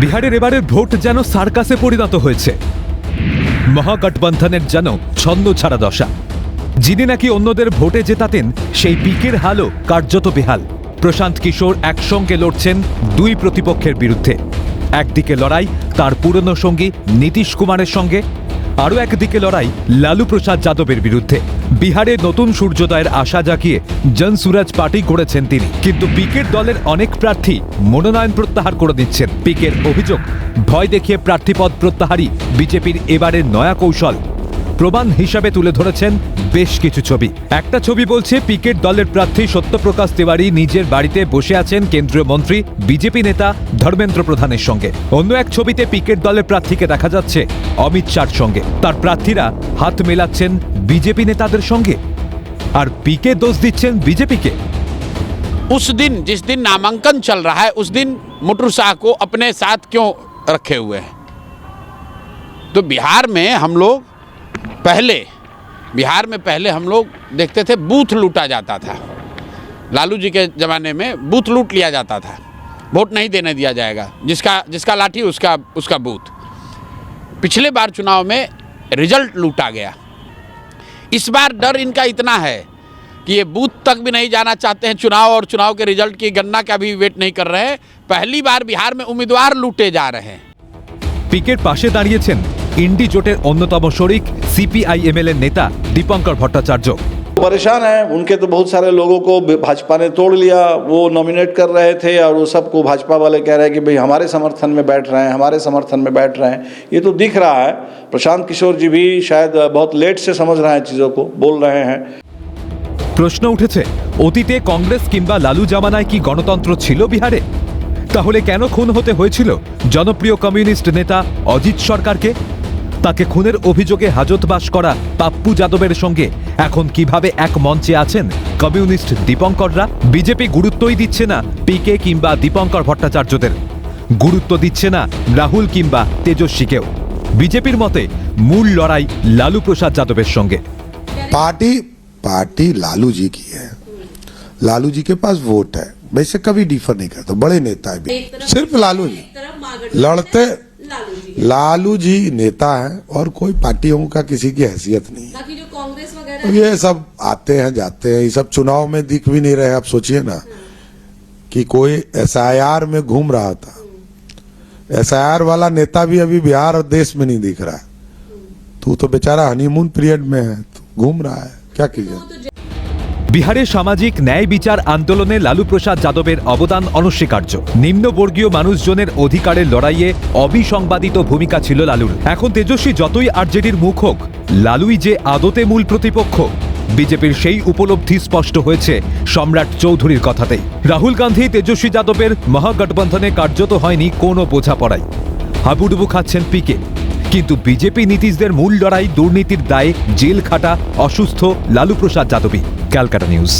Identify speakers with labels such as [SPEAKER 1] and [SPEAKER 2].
[SPEAKER 1] বিহারের এবারের ভোট যেন সার্কাসে পরিণত হয়েছে। মহাগঠবন্ধনের যেন ছন্দ ছাড়া দশা। যিনি নাকি অন্যদের ভোটে জেতাতেন, সেই পিকের হালও কার্যত বেহাল। প্রশান্ত কিশোর একসঙ্গে লড়ছেন দুই প্রতিপক্ষের বিরুদ্ধে। একদিকে লড়াই তার পুরনো সঙ্গী নীতিশ কুমারের সঙ্গে আরও একদিকে লড়াই লালু প্রসাদ যাদবের বিরুদ্ধে। বিহারে নতুন সূর্যোদয়ের আশা জাগিয়ে জনসুরাজ পার্টি করেছেন তিনি। কিন্তু পিকের দলের অনেক প্রার্থী মনোনয়ন প্রত্যাহার করে দিচ্ছেন পিকের অভিযোগ, ভয় দেখিয়ে প্রার্থীপদ প্রত্যাহারই বিজেপির এবারের নয়া কৌশল। প্রমাণ হিসাবে তুলে ধরেছেন বেশ কিছু ছবি একটা ছবি বলছে পিকেট দলের প্রার্থী সত্যপ্রকাশ তিওয়ারি নিজের বাড়িতে বসে আছেন কেন্দ্রীয় মন্ত্রী বিজেপি নেতা ধর্মেন্দ্র প্রধানের সঙ্গে অন্য এক ছবিতে পিকেট দলের প্রার্থীকে দেখা যাচ্ছে অমিত শাহর সঙ্গে তার প্রার্থীরা হাত মেলাচ্ছেন বিজেপি নেতাদের সঙ্গে আর পিকে দোষ দিচ্ছেন বিজেপিকে
[SPEAKER 2] उस दिन जिस दिन नामांकन चल रहा है उस दिन मुटरू शाह को अपने साथ क्यों रखे हुए हैं तो बिहार में हम लोग पहले, बिहार में पहले हम लोग देखते थे बूथ लूटा जाता था। लालू जी के ज़माने में बूथ लूट लिया जाता था। वोट नहीं देने दिया जाएगा। जिसका जिसका लाठी, उसका उसका बूथ। पिछले बार चुनाव में रिज़ल्ट लूटा गया। इस बार डर इनका इतना है कि ये बूथ तक भी नहीं जाना चाहते हैं चुनाव और चुनाव के रिज़ल्ट की गणना का भी वेट नहीं कर रहे हैं। पहली बार बिहार में उम्मीदवार लूटे जा रहे हैं।
[SPEAKER 1] पिकेट पाशे दाड़िए ইন্ডি জোটের অন্যতম শরিক সিপিআইএমএল এর নেতা দীপঙ্কর ভট্টাচার্য
[SPEAKER 3] परेशान हैं उनके तो बहुत सारे लोगों को भाजपा ने तोड़ लिया वो नॉमिनेट कर रहे थे और वो सबको भाजपा वाले कह रहे हैं कि भाई हमारे समर्थन में बैठ रहे हैं हमारे समर्थन में बैठ रहे हैं ये तो दिख रहा है प्रशांत किशोर जी भी शायद बहुत लेट से समझ रहे हैं चीज़ों को बोल रहे हैं
[SPEAKER 1] প্রশ্ন উঠেছে অতীতে কংগ্রেস কিংবা লালু জামানায় কি গণতন্ত্র ছিল বিহারে তাহলে কেন খুন হতে হয়েছিল জনপ্রিয় কমিউনিস্ট নেতা অজিত সরকারকে তাকে খুনের অভিযোগে হাজতবাস করা পাপ্পু যাদবের সঙ্গে এখন কিভাবে এক মঞ্চে আছেন কমিউনিস্ট দীপঙ্কররা বিজেপি গুরুত্বই দিচ্ছে না পিকে কিংবা দীপঙ্কর ভট্টাচার্যদের গুরুত্ব দিচ্ছে না রাহুল কিংবা তেজস্বীকেও বিজেপির মতে মূল লড়াই লালু প্রসাদ যাদবের সঙ্গে
[SPEAKER 4] पार्टी पार्टी लालू जी की है लालू जी के पास वोट है वैसे कभी डिफर नहीं करता बड़े नेता है भी
[SPEAKER 5] एक तरफ
[SPEAKER 4] सिर्फ लालू जी
[SPEAKER 5] एक तरफ मागठ
[SPEAKER 4] लड़ते
[SPEAKER 5] लालू जी?
[SPEAKER 4] लालू जी नेता है और कोई पार्टियों का किसी की हैसियत नहीं है।
[SPEAKER 5] बाकी जो कांग्रेस वगैरह
[SPEAKER 4] ये सब आते हैं जाते हैं ये सब चुनाव में दिख भी नहीं रहे आप सोचिए ना कि कोई एसआईआर में घूम रहा था। एसआईआर वाला नेता भी अभी बिहार और देश में नहीं दिख रहा है। तू तो बेचारा हनीमून पीरियड में है घूम रहा है क्या कीजिए?
[SPEAKER 1] বিহারে সামাজিক ন্যায় বিচার আন্দোলনে লালু প্রসাদ যাদবের অবদান অনস্বীকার্য। নিম্নবর্গীয় মানুষজনের অধিকারের লড়াইয়ে অবিসংবাদিত ভূমিকা ছিল লালুর। এখন তেজস্বী যতই আরজেডির মুখ হোক, লালুই যে আদতে মূল প্রতিপক্ষ, বিজেপির সেই উপলব্ধি স্পষ্ট হয়েছে সম্রাট চৌধুরীর কথাতেই। রাহুল গান্ধী তেজস্বী যাদবের মহাগঠবন্ধনে কার্যত হয়নি কোনো বোঝাপড়াই। হাবুডুবু খাচ্ছেন পিকে। কিন্তু বিজেপি নীতিশদের মূল লড়াই দুর্নীতির দায়ে জেল খাটা অসুস্থ লালু প্রসাদ যাদবী कैलकाटा न्यूज़